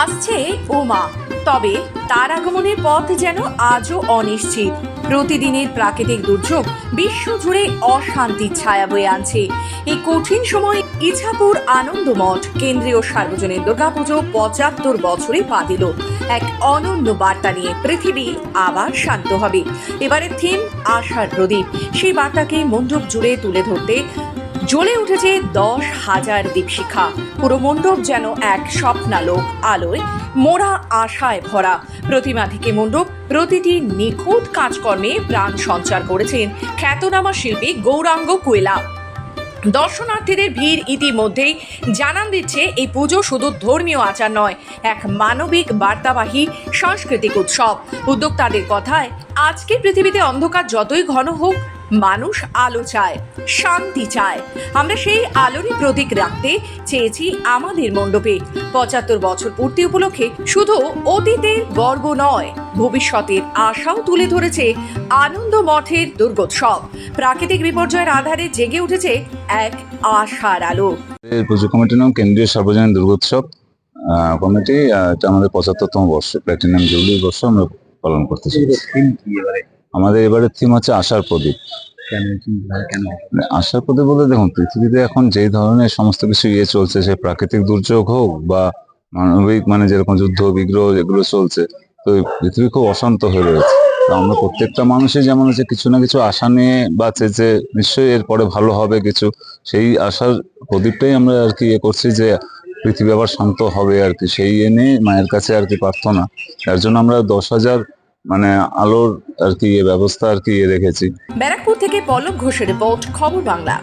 আসছে ওমা। তবে তার আগমনের পথ যেন আজও অনিশ্চিত। প্রতিদিনের প্রাকৃতিক দুর্যোগ বিশ্বজুড়ে অশান্তির ছায়া বয়ে আনছে। এই কঠিন সময় ইছাপুর আনন্দমঠ কেন্দ্রীয় সার্বজনীন দুর্গাপুজো পঁচাত্তর বছরে পা দিল। এক অনন্য বার্তা নিয়ে পৃথিবী আবার শান্ত হবে। এবারে থিম আশার প্রদীপ। সেই বার্তাকে মণ্ডপ জুড়ে তুলে ধরতে জ্বলে উঠেছে দশ হাজার দীপশিখা। পুরো মণ্ডপ যেন এক স্বপ্নালোক আলোয় মোড়া আশায় ভরা। প্রতিমা থেকে মণ্ডপ, প্রতিটি নিখুঁত কাজকর্মে প্রাণ সঞ্চার করেছেন খ্যাতনামা শিল্পী গৌরাঙ্গ কোয়েলা। দর্শনার্থীদের ভিড় ইতিমধ্যেই জানান দিচ্ছে, এই পুজো শুধু ধর্মীয় আচার নয়, এক মানবিক বার্তাবাহী সাংস্কৃতিক উৎসব। উদ্যোক্তাদের কথায়, আজকে পৃথিবীতে অন্ধকার যতই ঘন হোক মানুষ আলো চায় শান্তি চায়। আমরা সেই আলোরই প্রতীক রাখতে চেয়েছি আমাদের মণ্ডপে। পঁচাত্তর বছর পূর্তি উপলক্ষে শুধু অতীতের গর্ব নয় ভবিষ্যতের আশাও তুলে ধরেছে আনন্দ মঠের দুর্গোৎসব। প্রাকৃতিক বিপর্যয়ের আধারে জেগে উঠেছে এক আশার আলো। পুজো কমিটির নাম কেন্দ্রীয় সার্বজনীন দুর্গোৎসব কমিটি এটা আমাদের পঁচাত্তরতম বর্ষ প্ল্যাটিনাম জুবলি বর্ষ আমরা পালন করতেছি আমাদের এবারের থিম হচ্ছে আশার প্রদীপ। মানে আশার প্রদীপ বলতে দেখুন পৃথিবীতে এখন যেই ধরনের সমস্ত কিছু ইয়ে চলছে সে প্রাকৃতিক দুর্যোগ হোক বা মানবিক মানে যেরকম যুদ্ধ বিগ্রহ এগুলো চলছে তো পৃথিবী খুব অশান্ত হয়ে রয়েছে। তো আমরা প্রত্যেকটা মানুষই যেমন হচ্ছে কিছু না কিছু আশা নিয়ে বাঁচে যে নিশ্চয়ই এরপরে ভালো হবে কিছু সেই আশার প্রদীপটাই আমরা আর কি ইয়ে করছি যে পৃথিবী আবার শান্ত হবে আর কি। সেই নিয়ে মায়ের কাছে আর কি প্রার্থনা। তার জন্য আমরা দশ হাজার মানে আলোর আর কি ব্যবস্থা আর কি রেখেছি। ব্যারাকপুর থেকে পলক ঘোষের রিপোর্ট, খবর বাংলা।